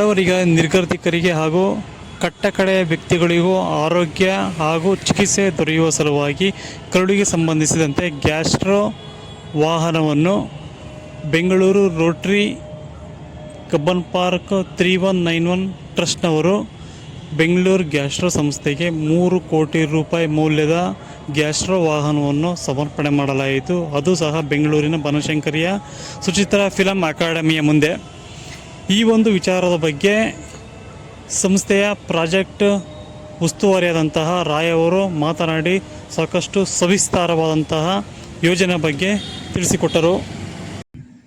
ಬಡವರಿಗೆ, ನಿರ್ಗತಿಕರಿಗೆ ಹಾಗೂ ಕಟ್ಟಕಡೆಯ ವ್ಯಕ್ತಿಗಳಿಗೂ ಆರೋಗ್ಯ ಹಾಗೂ ಚಿಕಿತ್ಸೆ ದೊರೆಯುವ ಸಲುವಾಗಿ ಕರುಳಿಗೆ ಸಂಬಂಧಿಸಿದಂತೆ ಗ್ಯಾಸ್ಟ್ರೋ ವಾಹನವನ್ನು Bengaluru Rotary Cubbon Park three one nine one ಟ್ರಸ್ಟ್ನವರು Bengaluru gastro ಸಂಸ್ಥೆಗೆ ಮೂರು ಕೋಟಿ ರೂಪಾಯಿ ಮೌಲ್ಯದ ಗ್ಯಾಸ್ಟ್ರೋ ವಾಹನವನ್ನು ಸಮರ್ಪಣೆ ಮಾಡಲಾಯಿತು. ಅದು ಸಹ ಬೆಂಗಳೂರಿನ ಬನಶಂಕರಿಯ ಸುಚಿತ್ರ ಫಿಲಂ ಅಕಾಡೆಮಿಯ ಮುಂದೆ. ಈ ಒಂದು ವಿಚಾರದ ಬಗ್ಗೆ ಸಂಸ್ಥೆಯ ಪ್ರಾಜೆಕ್ಟ್ ಉಸ್ತುವಾರಿಯಾದಂತಹ ರಾಯವರು ಅವರು ಮಾತನಾಡಿ ಸಾಕಷ್ಟು ಸವಿಸ್ತಾರವಾದಂತಹ ಯೋಜನೆ ಬಗ್ಗೆ ತಿಳಿಸಿಕೊಟ್ಟರು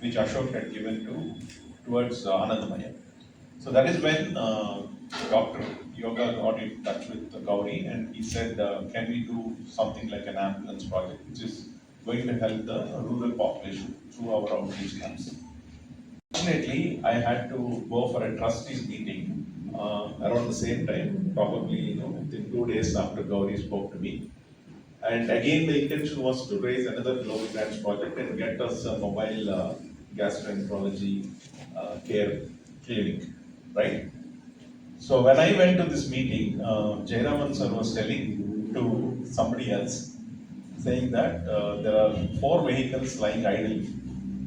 which Ashok had given to towards uh. So that is when uh, Dr. Yoga got in touch with Gauri and he said, uh, can we do something like an ambulance project, which is going to help the rural population through our outreach camps. Fortunately, I had to go for a trustees meeting uh, around the same time, probably you know within two days after Gauri spoke to me. And again, the intention was to raise another global grants project and get us a mobile uh, gastroenterology uh, care clinic, right? So when I went to this meeting, uh, Jayaraman sir was telling to somebody else, saying that uh, there are four vehicles lying idle.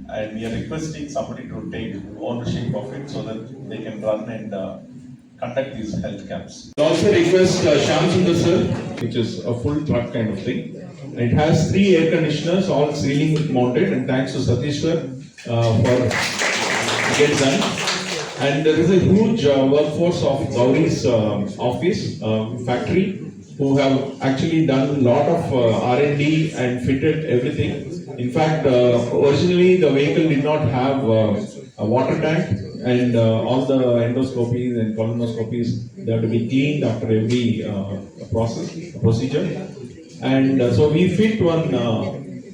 And we are requesting somebody to take ownership of it so that they can run and uh, conduct these health camps. We Also request uh, Shyam Sundar sir, which is a full truck kind of thing. It has three air conditioners, all ceiling mounted, and thanks to Satish sir uh, for get done. And there is a huge uh, workforce of Gauri's um, office, uh, factory, who have actually done a lot of uh, R&D and fitted everything. In fact, uh, originally the vehicle did not have uh, a water tank and uh, all the endoscopies and colonoscopies, they have to be cleaned after every process, procedure. And so we fit one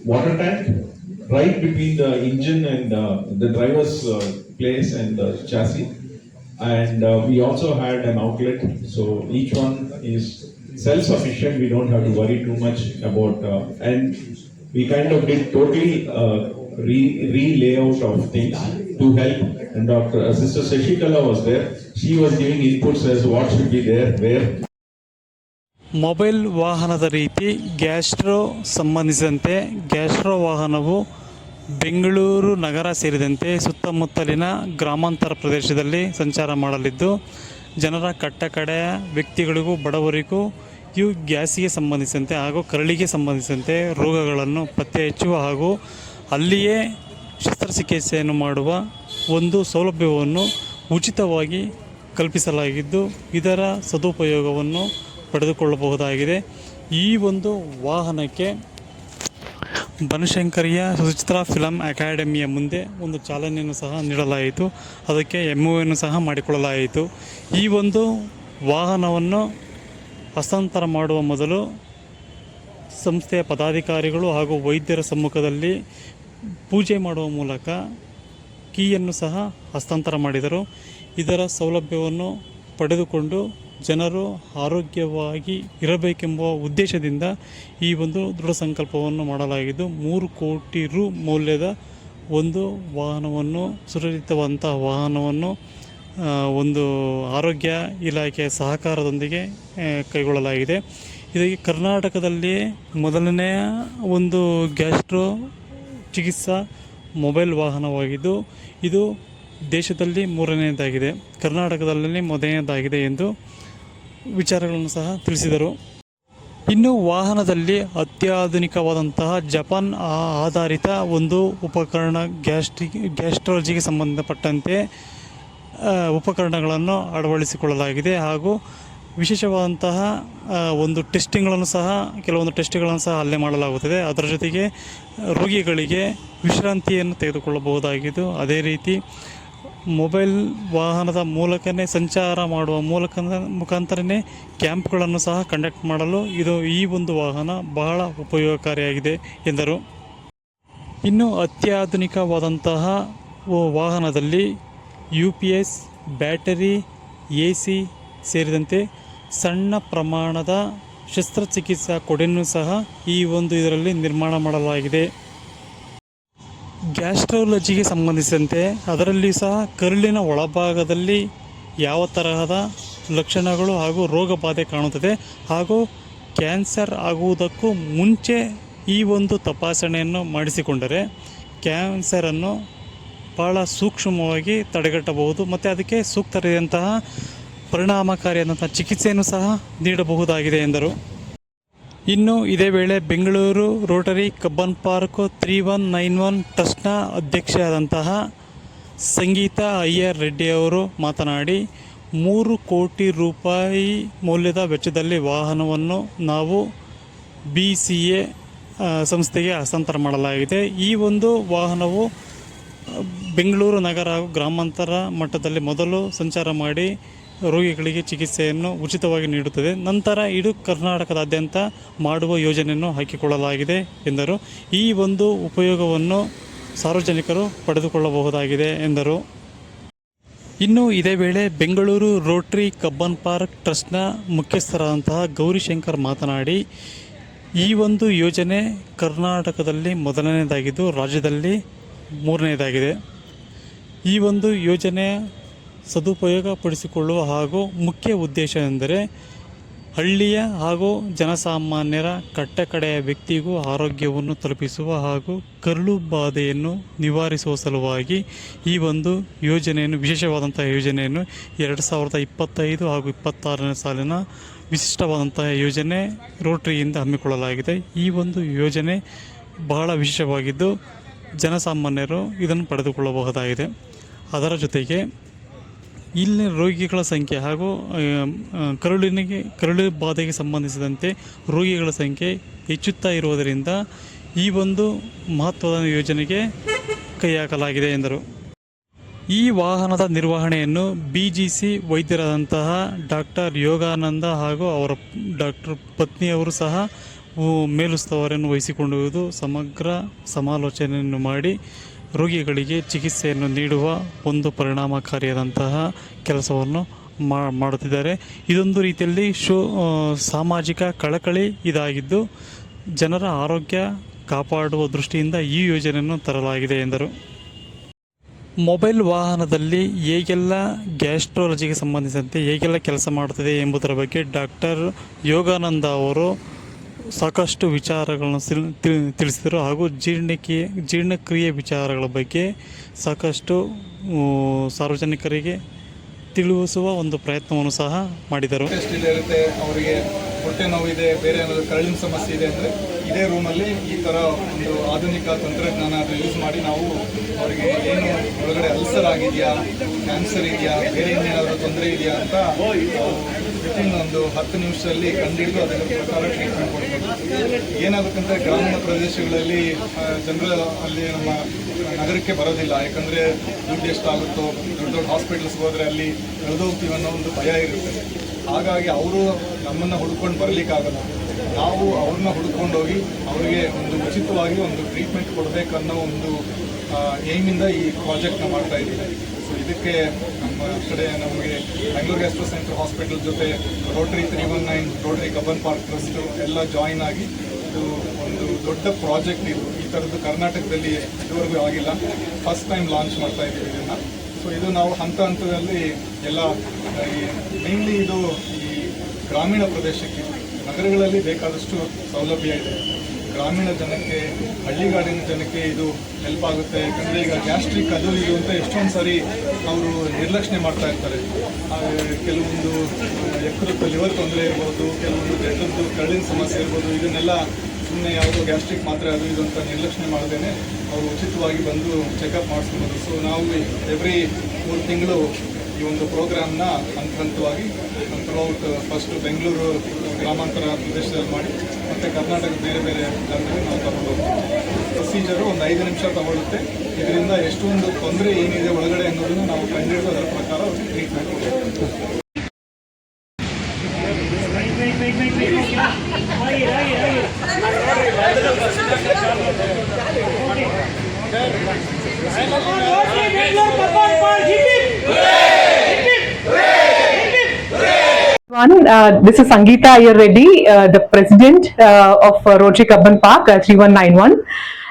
water tank right between the engine and uh, the driver's uh, place and the chassis. And uh, we also had an outlet, so each one is self-sufficient. We don't have to worry too much about, uh, and we kind of did totally uh, re re-layout of things to help. And Dr. uh, Sister Sashikala was there. She was giving inputs as what should be there, where. Mobile ವಾಹನದ ರೀತಿ gastro ಸಂಬಂಧಿಸಿದಂತೆ gastro ವಾಹನವು ಬೆಂಗಳೂರು ನಗರ ಸೇರಿದಂತೆ ಸುತ್ತಮುತ್ತಲಿನ ಗ್ರಾಮಾಂತರ ಪ್ರದೇಶದಲ್ಲಿ ಸಂಚಾರ ಮಾಡಲಿದ್ದು ಜನರ ಕಟ್ಟಕಡೆಯ ವ್ಯಕ್ತಿಗಳಿಗೂ ಬಡವರಿಗೂ ಇವು ಗ್ಯಾಸಿಗೆ ಸಂಬಂಧಿಸಿದಂತೆ ಹಾಗೂ ಕರಳಿಗೆ ಸಂಬಂಧಿಸಿದಂತೆ ರೋಗಗಳನ್ನು ಪತ್ತೆ ಹಚ್ಚುವ ಹಾಗೂ ಅಲ್ಲಿಯೇ ಶಸ್ತ್ರಚಿಕಿತ್ಸೆಯನ್ನು ಮಾಡುವ ಒಂದು ಸೌಲಭ್ಯವನ್ನು ಉಚಿತವಾಗಿ ಕಲ್ಪಿಸಲಾಗಿದ್ದು, ಇದರ ಸದುಪಯೋಗವನ್ನು ಪಡೆದುಕೊಳ್ಳಬಹುದಾಗಿದೆ. ಈ ಒಂದು ವಾಹನಕ್ಕೆ ಬನಶಂಕರಿಯ ಸುಚಿತ್ರಾ ಫಿಲಂ ಅಕಾಡೆಮಿಯ ಮುಂದೆ ಒಂದು ಚಾಲನೆಯನ್ನು ಸಹ ನೀಡಲಾಯಿತು. ಅದಕ್ಕೆ ಎಂ ಒಯನ್ನು ಸಹ ಮಾಡಿಕೊಳ್ಳಲಾಯಿತು. ಈ ಒಂದು ವಾಹನವನ್ನು ಹಸ್ತಾಂತರ ಮಾಡುವ ಮೊದಲು ಸಂಸ್ಥೆಯ ಪದಾಧಿಕಾರಿಗಳು ಹಾಗೂ ವೈದ್ಯರ ಸಮ್ಮುಖದಲ್ಲಿ ಪೂಜೆ ಮಾಡುವ ಮೂಲಕ ಕೀಯನ್ನು ಸಹ ಹಸ್ತಾಂತರ ಮಾಡಿದರು. ಇದರ ಸೌಲಭ್ಯವನ್ನು ಪಡೆದುಕೊಂಡು ಜನರು ಆರೋಗ್ಯವಾಗಿ ಇರಬೇಕೆಂಬ ಉದ್ದೇಶದಿಂದ ಈ ಒಂದು ದೃಢ ಸಂಕಲ್ಪವನ್ನು ಮಾಡಲಾಗಿದ್ದು, ಮೂರು ಕೋಟಿ ರು ಮೌಲ್ಯದ ಒಂದು ವಾಹನವನ್ನು ಸುರಕ್ಷಿತವಾದಂತಹ ವಾಹನವನ್ನು ಒಂದು ಆರೋಗ್ಯ ಇಲಾಖೆಯ ಸಹಕಾರದೊಂದಿಗೆ ಕೈಗೊಳ್ಳಲಾಗಿದೆ. ಇದಕ್ಕೆ ಕರ್ನಾಟಕದಲ್ಲಿ ಮೊದಲನೆಯ ಒಂದು ಗ್ಯಾಸ್ಟ್ರೋ ಚಿಕಿತ್ಸಾ ಮೊಬೈಲ್ ವಾಹನವಾಗಿದ್ದು, ಇದು ದೇಶದಲ್ಲಿ ಮೂರನೆಯದಾಗಿದೆ. ಕರ್ನಾಟಕದಲ್ಲಿ ಮೊದಲನೆಯದಾಗಿದೆ ಎಂದು ವಿಚಾರಗಳನ್ನು ಸಹ ತಿಳಿಸಿದರು. ಇನ್ನು ವಾಹನದಲ್ಲಿ ಅತ್ಯಾಧುನಿಕವಾದಂತಹ ಜಪಾನ್ ಆಧಾರಿತ ಒಂದು ಉಪಕರಣ ಗ್ಯಾಸ್ಟ್ರಿಕ್ ಗ್ಯಾಸ್ಟ್ರಾಲಜಿಗೆ ಸಂಬಂಧಪಟ್ಟಂತೆ ಉಪಕರಣಗಳನ್ನು ಅಳವಡಿಸಿಕೊಳ್ಳಲಾಗಿದೆ ಹಾಗೂ ವಿಶೇಷವಾದಂತಹ ಒಂದು ಟೆಸ್ಟಿಂಗ್ಗಳನ್ನು ಸಹ, ಕೆಲವೊಂದು ಟೆಸ್ಟ್ಗಳನ್ನು ಸಹ ಅಲ್ಲೇ ಮಾಡಲಾಗುತ್ತದೆ. ಅದರ ಜೊತೆಗೆ ರೋಗಿಗಳಿಗೆ ವಿಶ್ರಾಂತಿಯನ್ನು ತೆಗೆದುಕೊಳ್ಳಬಹುದಾಗಿದ್ದು, ಅದೇ ರೀತಿ ಮೊಬೈಲ್ ವಾಹನದ ಮೂಲಕನೇ ಸಂಚಾರ ಮಾಡುವ ಮೂಲಕ ಮುಖಾಂತರನೇ ಕ್ಯಾಂಪ್ಗಳನ್ನು ಸಹ ಕಂಡಕ್ಟ್ ಮಾಡಲು ಇದು ಈ ಒಂದು ವಾಹನ ಬಹಳ ಉಪಯೋಗಕಾರಿಯಾಗಿದೆ ಎಂದರು. ಇನ್ನು ಅತ್ಯಾಧುನಿಕವಾದಂತಹ ವಾಹನದಲ್ಲಿ U P S battery A C ಸೇರಿದಂತೆ ಸಣ್ಣ ಪ್ರಮಾಣದ ಶಸ್ತ್ರಚಿಕಿತ್ಸಾ ಕೊಡೆಯನ್ನು ಸಹ ಈ ಒಂದು ಇದರಲ್ಲಿ ನಿರ್ಮಾಣ ಮಾಡಲಾಗಿದೆ. ಗ್ಯಾಸ್ಟ್ರಾಲಜಿಗೆ ಸಂಬಂಧಿಸಿದಂತೆ ಅದರಲ್ಲಿ ಸಹ ಕರುಳಿನ ಒಳಭಾಗದಲ್ಲಿ ಯಾವ ತರಹದ ಲಕ್ಷಣಗಳು ಹಾಗೂ ರೋಗ ಬಾಧೆ ಕಾಣುತ್ತದೆ ಹಾಗೂ ಕ್ಯಾನ್ಸರ್ ಆಗುವುದಕ್ಕೂ ಮುಂಚೆ ಈ ಒಂದು ತಪಾಸಣೆಯನ್ನು ಮಾಡಿಸಿಕೊಂಡರೆ ಕ್ಯಾನ್ಸರನ್ನು ಭಾಳ ಸೂಕ್ಷ್ಮವಾಗಿ ತಡೆಗಟ್ಟಬಹುದು, ಮತ್ತು ಅದಕ್ಕೆ ಸೂಕ್ತರಿದಂತಹ ಪರಿಣಾಮಕಾರಿಯಾದಂಥ ಚಿಕಿತ್ಸೆಯನ್ನು ಸಹ ನೀಡಬಹುದಾಗಿದೆ ಎಂದರು. ಇನ್ನು ಇದೇ ವೇಳೆ Bengaluru rotary Cubbon park three one nine one ಟ್ರಸ್ಟ್ನ ಅಧ್ಯಕ್ಷರಾದಂತಹ ಸಂಗೀತ ಅಯ್ಯರ್ ರೆಡ್ಡಿ ಅವರು ಮಾತನಾಡಿ, ಮೂರು ಕೋಟಿ ರೂಪಾಯಿ ಮೌಲ್ಯದ ವೆಚ್ಚದಲ್ಲಿ ವಾಹನವನ್ನು ನಾವು ಬಿ ಸಿ ಎ ಸಂಸ್ಥೆಗೆ ಹಸ್ತಾಂತರ ಮಾಡಲಾಗಿದೆ. ಈ ಒಂದು ವಾಹನವು ಬೆಂಗಳೂರು ನಗರ ಹಾಗೂ ಗ್ರಾಮಾಂತರ ಮಟ್ಟದಲ್ಲಿ ಮೊದಲು ಸಂಚಾರ ಮಾಡಿ ರೋಗಿಗಳಿಗೆ ಚಿಕಿತ್ಸೆಯನ್ನು ಉಚಿತವಾಗಿ ನೀಡುತ್ತದೆ. ನಂತರ ಇಡೀ ಕರ್ನಾಟಕದಾದ್ಯಂತ ಮಾಡುವ ಯೋಜನೆಯನ್ನು ಹಾಕಿಕೊಳ್ಳಲಾಗಿದೆ ಎಂದರು. ಈ ಒಂದು ಉಪಯೋಗವನ್ನು ಸಾರ್ವಜನಿಕರು ಪಡೆದುಕೊಳ್ಳಬಹುದಾಗಿದೆ ಎಂದರು. ಇನ್ನು ಇದೇ ವೇಳೆ ಬೆಂಗಳೂರು ರೋಟ್ರಿ ಕಬ್ಬನ್ ಪಾರ್ಕ್ ಟ್ರಸ್ಟ್ನ ಮುಖ್ಯಸ್ಥರಾದಂತಹ ಗೌರಿಶಂಕರ್ ಮಾತನಾಡಿ, ಈ ಒಂದು ಯೋಜನೆ ಕರ್ನಾಟಕದಲ್ಲಿ ಮೊದಲನೇದಾಗಿದ್ದು ರಾಜ್ಯದಲ್ಲಿ ಮೂರನೇದಾಗಿದೆ. ಈ ಒಂದು ಯೋಜನೆ ಸದುಪಯೋಗ ಪಡಿಸಿಕೊಳ್ಳುವ ಹಾಗೂ ಮುಖ್ಯ ಉದ್ದೇಶ ಎಂದರೆ ಹಳ್ಳಿಯ ಹಾಗೂ ಜನಸಾಮಾನ್ಯರ ಕಟ್ಟಕಡೆಯ ವ್ಯಕ್ತಿಗೂ ಆರೋಗ್ಯವನ್ನು ತಲುಪಿಸುವ ಹಾಗೂ ಕರುಳು ಬಾಧೆಯನ್ನು ನಿವಾರಿಸುವ ಸಲುವಾಗಿ ಈ ಒಂದು ಯೋಜನೆಯನ್ನು ವಿಶೇಷವಾದಂತಹ ಯೋಜನೆಯನ್ನು ಎರಡು ಸಾವಿರದ ಇಪ್ಪತ್ತೈದು ಹಾಗೂ ಇಪ್ಪತ್ತಾರನೇ ಸಾಲಿನ ವಿಶಿಷ್ಟವಾದಂತಹ ಯೋಜನೆ ರೋಟ್ರಿಯಿಂದ ಹಮ್ಮಿಕೊಳ್ಳಲಾಗಿದೆ. ಈ ಒಂದು ಯೋಜನೆ ಬಹಳ ವಿಶೇಷವಾಗಿದ್ದು ಜನಸಾಮಾನ್ಯರು ಇದನ್ನು ಪಡೆದುಕೊಳ್ಳಬಹುದಾಗಿದೆ. ಅದರ ಜೊತೆಗೆ ಇಲ್ಲಿನ ರೋಗಿಗಳ ಸಂಖ್ಯೆ ಹಾಗೂ ಕರುಳಿನಿಗೆ, ಕರುಳು ಬಾಧೆಗೆ ಸಂಬಂಧಿಸಿದಂತೆ ರೋಗಿಗಳ ಸಂಖ್ಯೆ ಹೆಚ್ಚುತ್ತಾ ಇರುವುದರಿಂದ ಈ ಒಂದು ಮಹತ್ವದ ಯೋಜನೆಗೆ ಕೈ ಹಾಕಲಾಗಿದೆ ಎಂದರು. ಈ ವಾಹನದ ನಿರ್ವಹಣೆಯನ್ನು ಬಿ ಜಿ ಸಿ ವೈದ್ಯರಾದಂತಹ ಡಾಕ್ಟರ್ ಯೋಗಾನಂದ ಹಾಗೂ ಅವರ ಡಾಕ್ಟರ್ ಪತ್ನಿಯವರು ಸಹ ಮೇಲುಸ್ತುವಾರಿಯನ್ನು ವಹಿಸಿಕೊಂಡಿರುವುದು ಸಮಗ್ರ ಸಮಾಲೋಚನೆಯನ್ನು ಮಾಡಿ ರೋಗಿಗಳಿಗೆ ಚಿಕಿತ್ಸೆಯನ್ನು ನೀಡುವ ಒಂದು ಪರಿಣಾಮಕಾರಿಯಾದಂತಹ ಕೆಲಸವನ್ನು ಮಾಡುತ್ತಿದ್ದಾರೆ. ಇದೊಂದು ರೀತಿಯಲ್ಲಿ ಶೋ ಸಾಮಾಜಿಕ ಕಳಕಳಿ ಇದಾಗಿದ್ದು ಜನರ ಆರೋಗ್ಯ ಕಾಪಾಡುವ ದೃಷ್ಟಿಯಿಂದ ಈ ಯೋಜನೆಯನ್ನು ತರಲಾಗಿದೆ ಎಂದರು. ಮೊಬೈಲ್ ವಾಹನದಲ್ಲಿ ಹೇಗೆಲ್ಲ ಗ್ಯಾಸ್ಟ್ರಾಲಜಿಗೆ ಸಂಬಂಧಿಸಿದಂತೆ ಹೇಗೆಲ್ಲ ಕೆಲಸ ಮಾಡುತ್ತದೆ ಎಂಬುದರ ಬಗ್ಗೆ ಡಾಕ್ಟರ್ ಯೋಗಾನಂದ ಅವರು ಸಾಕಷ್ಟು ವಿಚಾರಗಳನ್ನು ತಿಳಿಸಿದರು. ಹಾಗೂ ಜೀರ್ಣಕ್ರಿಯೆ ಜೀರ್ಣಕ್ರಿಯೆ ವಿಚಾರಗಳ ಬಗ್ಗೆ ಸಾಕಷ್ಟು ಸಾರ್ವಜನಿಕರಿಗೆ ತಿಳಿಸುವ ಒಂದು ಪ್ರಯತ್ನವನ್ನು ಸಹ ಮಾಡಿದರು. ಅವರಿಗೆ ಹೊಟ್ಟೆ ನೋವಿದೆ, ಬೇರೆ ಏನಾದರೂ ಕರಳಿನ ಸಮಸ್ಯೆ ಇದೆ ಅಂದರೆ ಇದೇ ರೂಮಲ್ಲಿ ಈ ಥರ ಒಂದು ಆಧುನಿಕ ತಂತ್ರಜ್ಞಾನ ಯೂಸ್ ಮಾಡಿ ನಾವು ಅವರಿಗೆ ಏನು ಒಳಗಡೆ ಅಲ್ಸರ್ ಆಗಿದೆಯಾ ಕ್ಯಾನ್ಸರ್ ಇದೆಯಾ, ಬೇರೆ ಇನ್ನೇನಾದರೂ ತೊಂದರೆ ಇದೆಯಾ ಅಂತ ವಿತಿನ್ ಒಂದು ಹತ್ತು ನಿಮಿಷದಲ್ಲಿ ಕಂಡಿಡಿದು ಅದರ ಪ್ರಕಾರ ಟ್ರೀಟ್ಮೆಂಟ್ ಕೊಡ್ಬೋದು. ಏನಾಗುತ್ತಂದರೆ ಗ್ರಾಮೀಣ ಪ್ರದೇಶಗಳಲ್ಲಿ ಜನರ ಅಲ್ಲಿ ನಮ್ಮ ನಗರಕ್ಕೆ ಬರೋದಿಲ್ಲ. ಯಾಕಂದರೆ ದುಡ್ಡು ಎಷ್ಟಾಗುತ್ತೋ, ದೊಡ್ಡ ದೊಡ್ಡ ಹಾಸ್ಪಿಟಲ್ಸ್ಗೆ ಹೋದರೆ ಅಲ್ಲಿ ಕಳೆದೋಗ್ತೀವಿ ಅನ್ನೋ ಒಂದು ಭಯ ಇರುತ್ತೆ. ಹಾಗಾಗಿ ಅವರು ನಮ್ಮನ್ನು ಹುಡ್ಕೊಂಡು ಬರಲಿಕ್ಕಾಗಲ್ಲ. ನಾವು ಅವ್ರನ್ನ ಹುಡ್ಕೊಂಡು ಹೋಗಿ ಅವರಿಗೆ ಒಂದು ಉಚಿತವಾಗಿ ಒಂದು ಟ್ರೀಟ್ಮೆಂಟ್ ಕೊಡಬೇಕನ್ನೋ ಒಂದು ಏಮಿಂದ ಈ ಪ್ರಾಜೆಕ್ಟ್ನ ಮಾಡ್ತಾ ಇದ್ದೀವಿ. ಸೊ ಇದಕ್ಕೆ ನಮ್ಮ ಕಡೆ ನಮಗೆ ಬೆಂಗಳೂರು ಗ್ಯಾಸ್ಟ್ರೋ ಸೆಂಟರ್ ಹಾಸ್ಪಿಟಲ್ ಜೊತೆ rotary three one nine rotary Cubbon park trust ಎಲ್ಲ ಜಾಯಿನ್ ಆಗಿ ಇದು ಒಂದು ದೊಡ್ಡ ಪ್ರಾಜೆಕ್ಟ್ ಇದು. ಈ ಥರದ್ದು ಕರ್ನಾಟಕದಲ್ಲಿ ಇದುವರೆಗೂ ಆಗಿಲ್ಲ. ಫಸ್ಟ್ ಟೈಮ್ ಲಾಂಚ್ ಮಾಡ್ತಾ ಇದ್ದೀವಿ. ಸೊ ಇದು ನಾವು ಹಂತ ಹಂತದಲ್ಲಿ ಎಲ್ಲ ಮೇನ್ಲಿ ಇದು ಈ ಗ್ರಾಮೀಣ ಪ್ರದೇಶಕ್ಕೆ, ನಗರಗಳಲ್ಲಿ ಬೇಕಾದಷ್ಟು ಸೌಲಭ್ಯ ಇದೆ. ಗ್ರಾಮೀಣ ಜನಕ್ಕೆ, ಹಳ್ಳಿಗಾಡಿನ ಜನಕ್ಕೆ ಇದು ಹೆಲ್ಪ್ ಆಗುತ್ತೆ. ಯಾಕಂದರೆ ಈಗ ಗ್ಯಾಸ್ಟ್ರಿಕ್ ಅದು ಇದು ಅಂತ ಎಷ್ಟೊಂದು ಸಾರಿ ಅವರು ನಿರ್ಲಕ್ಷಣೆ ಮಾಡ್ತಾ ಇರ್ತಾರೆ. ಕೆಲವೊಂದು ಎಕ್ಕರದ್ದು ಲಿವರ್ ತೊಂದರೆ ಇರ್ಬೋದು, ಕೆಲವೊಂದು ಜಠರದ್ದು ಕರಳಿನ ಸಮಸ್ಯೆ ಇರ್ಬೋದು, ಇದನ್ನೆಲ್ಲ ಸುಮ್ಮನೆ ಯಾವುದೋ ಗ್ಯಾಸ್ಟ್ರಿಕ್ ಮಾತ್ರ ಅದು ಇದು ಅಂತ ನಿರ್ಲಕ್ಷಣೆ ಮಾಡ್ದೇನೆ ಅವರು ಉಚಿತವಾಗಿ ಬಂದು ಚೆಕಪ್ ಮಾಡಿಸ್ಕೊಬೋದು ಸೊ ನಾವು ಎವ್ರಿ ಮೂರು ತಿಂಗಳು ಈ ಒಂದು ಪ್ರೋಗ್ರಾಮ್ನ ಹಂತ ಹಂತವಾಗಿ ಥ್ರೂಔಟ್ ಫಸ್ಟ್ ಬೆಂಗಳೂರು ಗ್ರಾಮಾಂತರ ಪ್ರದೇಶದಲ್ಲಿ ಮಾಡಿ, ಮತ್ತು ಕರ್ನಾಟಕದ ಬೇರೆ ಬೇರೆ ಜಾಗದಲ್ಲಿ ನಾವು ತಗೊಂಡು ಹೋಗ್ತೀವಿ. ಪ್ರೊಸೀಜರು ಒಂದು ಐದು ನಿಮಿಷ ತಗೊಳ್ಳುತ್ತೆ. ಇದರಿಂದ ಎಷ್ಟೊಂದು ತೊಂದರೆ ಏನಿದೆ ಒಳಗಡೆ ಅನ್ನೋದನ್ನು ನಾವು ಕಂಡುಹಿಡಿದು ಅದರ ಪ್ರಕಾರ ಟ್ರೀಟ್ಮೆಂಟ್ ಕೊಡ್ತೀವಿ Uh, this is Sangeeta Iyer Reddy, uh, the president uh, of uh, Rotary Kabban Park uh, 3191.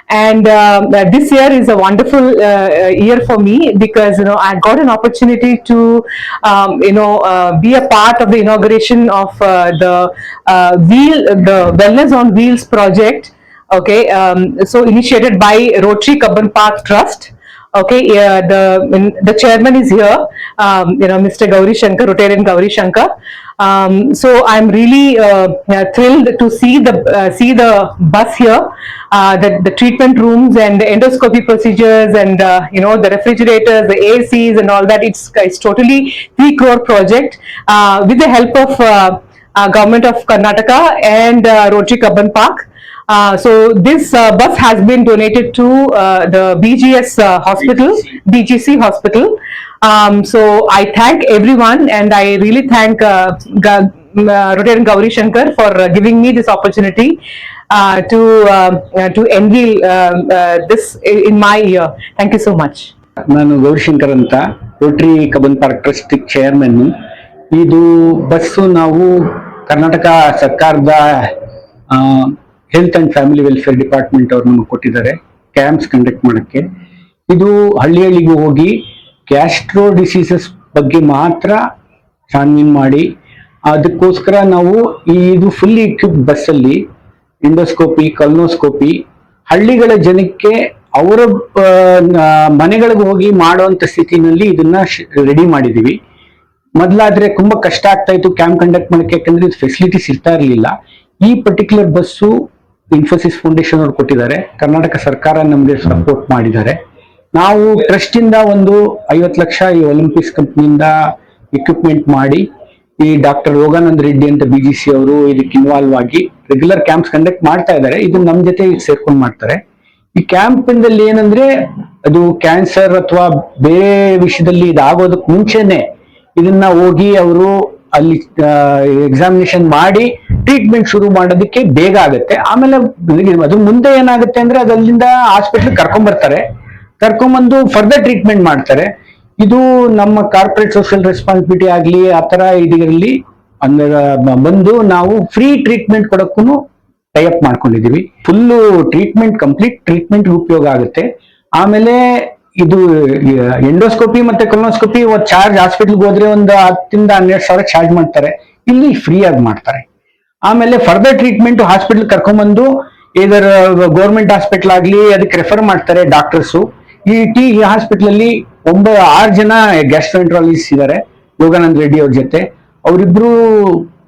And um, uh, this year is a wonderful uh, uh, year for me because you know I got an opportunity to um, you know uh, be a part of the inauguration of uh, the uh, wheel the wellness on wheels project. Okay, um, so initiated by Rotary Kabban Park Trust. Okay, the the chairman is here, um, you know, Mr. Gauri Shankar, Rotarian Gauri Shankar. Um, so I'm really uh, uh, thrilled to see the uh, see the bus here, uh, the the treatment rooms and the endoscopy procedures and uh, you know the refrigerators, the ACs and all that. It's it's totally three crore project uh, with the help of uh, uh, government of Karnataka and uh, Rotary Kabban Park. Uh, so this uh, bus has been donated to uh, the BGS uh, hospital, BGC hospital. Um, so I thank everyone and I really thank uh, Ga- uh, Rotarian Gauri Shankar for uh, giving me this opportunity uh, to um, uh, to unveil um, uh, this i- in my year. Thank you so much. ನಾನು ಗೌರಿಶಂಕರ್ ಅಂತ Rotary Cubbon park trust chairman ಇದು bus ನಾವು ಕರ್ನಾಟಕ ಸರ್ಕಾರದ health and family welfare department ಅವರು ನಮಗೆ ಕೊಟ್ಟಿದ್ದಾರೆ camps conduct ಮಾಡಕ್ಕೆ. ಇದು ಹಳ್ಳಿ ಹಳ್ಳಿಗೂ ಹೋಗಿ ಗ್ಯಾಸ್ಟ್ರೋ ಡಿಸೀಸಸ್ ಬಗ್ಗೆ ಮಾತ್ರ ಚಾನ್ವಿನ್ ಮಾಡಿ, ಅದಕ್ಕೋಸ್ಕರ ನಾವು ಈ ಇದು ಫುಲ್ಲಿ ಇಕ್ವಿಪ್ ಬಸ್ಸಲ್ಲಿ ಎಂಡೋಸ್ಕೋಪಿ ಕಲ್ನೋಸ್ಕೋಪಿ ಹಳ್ಳಿಗಳ ಜನಕ್ಕೆ ಅವರ ಮನೆಗಳಿಗೆ ಹೋಗಿ ಮಾಡುವಂತ ಸ್ಥಿತಿನಲ್ಲಿ ಇದನ್ನ ರೆಡಿ ಮಾಡಿದೀವಿ. ಮೊದಲಾದರೆ ತುಂಬಾ ಕಷ್ಟ ಆಗ್ತಾ ಇತ್ತು ಕ್ಯಾಂಪ್ ಕಂಡಕ್ಟ್ ಮಾಡಕ್ಕೆ ಯಾಕಂದ್ರೆ ಫೆಸಿಲಿಟೀಸ್ ಇರ್ತಾ ಇರಲಿಲ್ಲ. ಈ ಪರ್ಟಿಕ್ಯುಲರ್ ಬಸ್ಸು ಇನ್ಫೋಸಿಸ್ ಫೌಂಡೇಶನ್ ಅವ್ರು ಕೊಟ್ಟಿದ್ದಾರೆ. ಕರ್ನಾಟಕ ಸರ್ಕಾರ ನಮಗೆ ಸಪೋರ್ಟ್ ಮಾಡಿದ್ದಾರೆ. ನಾವು ಟ್ರಸ್ಟ್ ಇಂದ ಒಂದು ಐವತ್ತು ಲಕ್ಷ ಈ ಒಲಿಂಪಿಕ್ಸ್ ಕಂಪ್ನಿಯಿಂದ ಇಕ್ವಿಪ್ಮೆಂಟ್ ಮಾಡಿ, ಈ ಡಾಕ್ಟರ್ ಯೋಗಾನಂದ ರೆಡ್ಡಿ ಅಂತ ಬಿ ಜಿ ಸಿ ಅವರು ಇದಕ್ಕೆ ಇನ್ವಾಲ್ವ್ ಆಗಿ ರೆಗ್ಯುಲರ್ ಕ್ಯಾಂಪ್ಸ್ ಕಂಡಕ್ಟ್ ಮಾಡ್ತಾ ಇದ್ದಾರೆ. ಇದು ನಮ್ಮ ಜೊತೆ ಸೇರ್ಕೊಂಡು ಮಾಡ್ತಾರೆ. ಈ ಕ್ಯಾಂಪ್ ಇಂದಲ್ಲಿ ಏನಂದ್ರೆ ಅದು ಕ್ಯಾನ್ಸರ್ ಅಥವಾ ಬೇರೆ ವಿಷಯದಲ್ಲಿ ಇದಾಗೋದಕ್ಕೆ ಮುಂಚೆನೆ ಇದನ್ನ ಹೋಗಿ ಅವರು ಅಲ್ಲಿ ಎಕ್ಸಾಮಿನೇಷನ್ ಮಾಡಿ ಟ್ರೀಟ್ಮೆಂಟ್ ಶುರು ಮಾಡೋದಕ್ಕೆ ಬೇಗ ಆಗುತ್ತೆ. ಆಮೇಲೆ ಅದು ಮುಂದೆ ಏನಾಗುತ್ತೆ ಅಂದ್ರೆ ಅದಲ್ಲಿಂದ ಹಾಸ್ಪಿಟ್ಲ್ ಕರ್ಕೊಂಡ್ ಬರ್ತಾರೆ ಕರ್ಕೊಂಬಂದು ಫರ್ದರ್ ಟ್ರೀಟ್ಮೆಂಟ್ ಮಾಡ್ತಾರೆ. ಇದು ನಮ್ಮ ಕಾರ್ಪೊರೇಟ್ ಸೋಷಿಯಲ್ ರೆಸ್ಪಾನ್ಸಿಬಿಲಿಟಿ ಆಗಲಿ, ಆ ತರ ಇದರಲ್ಲಿ ಅಂದ್ರೆ ಬಂದು ನಾವು ಫ್ರೀ ಟ್ರೀಟ್ಮೆಂಟ್ ಕೊಡಕ್ಕೂ ಟೈಅಪ್ ಮಾಡ್ಕೊಂಡಿದೀವಿ ಫುಲ್ಲು ಟ್ರೀಟ್ಮೆಂಟ್ ಕಂಪ್ಲೀಟ್ ಟ್ರೀಟ್ಮೆಂಟ್ ಉಪಯೋಗ ಆಗುತ್ತೆ. ಆಮೇಲೆ ಇದು ಎಂಡೋಸ್ಕೋಪಿ ಮತ್ತೆ ಕೊಲೋಸ್ಕೋಪಿ ಚಾರ್ಜ್ ಹಾಸ್ಪಿಟಲ್ಗೆ ಹೋದ್ರೆ ಒಂದು ಹತ್ತಿಂದ ಹನ್ನೆರಡು ಸಾವಿರ ಚಾರ್ಜ್ ಮಾಡ್ತಾರೆ. ಇಲ್ಲಿ ಫ್ರೀ ಆಗಿ ಮಾಡ್ತಾರೆ. ಆಮೇಲೆ ಫರ್ದರ್ ಟ್ರೀಟ್ಮೆಂಟ್ ಹಾಸ್ಪಿಟಲ್ ಕರ್ಕೊಂಡ್ಬಂದು ಇದರ ಗೌರ್ಮೆಂಟ್ ಹಾಸ್ಪಿಟಲ್ ಆಗಲಿ, ಅದಕ್ಕೆ ರೆಫರ್ ಮಾಡ್ತಾರೆ ಡಾಕ್ಟರ್ಸ್ ಈ ಟಿ ಈ ಹಾಸ್ಪಿಟಲ್ ಅಲ್ಲಿ ಒಂಬ, ಆರು ಜನ ಗ್ಯಾಸ್ಟ್ರೋಂಟ್ರಾಲಜಿಸ್ಟ್ ಇದ್ದಾರೆ ಯೋಗಾನಂದ್ ರೆಡ್ಡಿ ಅವ್ರ ಜೊತೆ. ಅವರಿಬ್ರು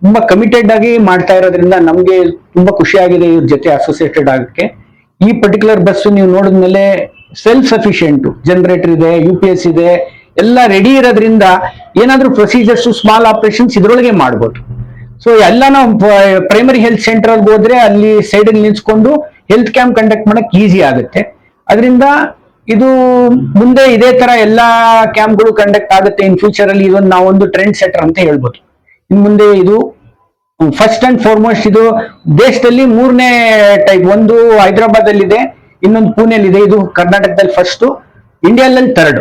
ತುಂಬಾ ಕಮಿಟೆಡ್ ಆಗಿ ಮಾಡ್ತಾ ಇರೋದ್ರಿಂದ ನಮ್ಗೆ ತುಂಬಾ ಖುಷಿ ಆಗಿದೆ ಇವ್ರ ಜೊತೆ ಅಸೋಸಿಯೇಟೆಡ್ ಆಗಕ್ಕೆ. ಈ ಪರ್ಟಿಕ್ಯುಲರ್ ಬಸ್ ನೀವು ನೋಡಿದ್ಮೇಲೆ ಸೆಲ್ಫ್ ಸಫಿಶಿಯೆಂಟ್ ಜನರೇಟರ್ ಇದೆ ಯು ಪಿ ಎಸ್ ಇದೆ, ಎಲ್ಲ ರೆಡಿ ಇರೋದ್ರಿಂದ ಏನಾದ್ರೂ ಪ್ರೊಸೀಜರ್ಸ್ ಸ್ಮಾಲ್ ಆಪರೇಷನ್ಸ್ ಇದರೊಳಗೆ ಮಾಡ್ಬೋದು. ಸೊ ಎಲ್ಲ ನಾವು ಪ್ರೈಮರಿ ಹೆಲ್ತ್ ಸೆಂಟರ್ ಅಲ್ಲಿ ಹೋದ್ರೆ ಅಲ್ಲಿ ಸೈಡ್ ಅಲ್ಲಿ ನಿಲ್ಸ್ಕೊಂಡು ಹೆಲ್ತ್ ಕ್ಯಾಂಪ್ ಕಂಡಕ್ಟ್ ಮಾಡಕ್ ಈಸಿ ಆಗುತ್ತೆ. ಅದರಿಂದ ಇದು ಮುಂದೆ ಇದೇ ತರ ಎಲ್ಲಾ ಕ್ಯಾಂಪ್ಗಳು ಕಂಡಕ್ಟ್ ಆಗುತ್ತೆ. ಇನ್ ಫ್ಯೂಚರ್ ಅಲ್ಲಿ ಇದೊಂದು ನಾವೊಂದು ಟ್ರೆಂಡ್ ಸೆಟರ್ ಅಂತ ಹೇಳ್ಬೋದು. ಇನ್ ಮುಂದೆ ಇದು ಫಸ್ಟ್ ಅಂಡ್ ಫಾರ್ಮೋಸ್ಟ್ ಇದು ದೇಶದಲ್ಲಿ ಮೂರನೇ ಟೈಪ್ ಒಂದು ಹೈದರಾಬಾದ್ ಅಲ್ಲಿ ಇದೆ ಇನ್ನೊಂದು ಪುಣೆಯಲ್ಲಿ ಇದೆ ಇದು ಕರ್ನಾಟಕದಲ್ಲಿ ಫಸ್ಟ್ ಇಂಡಿಯಾದಲ್ಲಿ ಥರ್ಡ್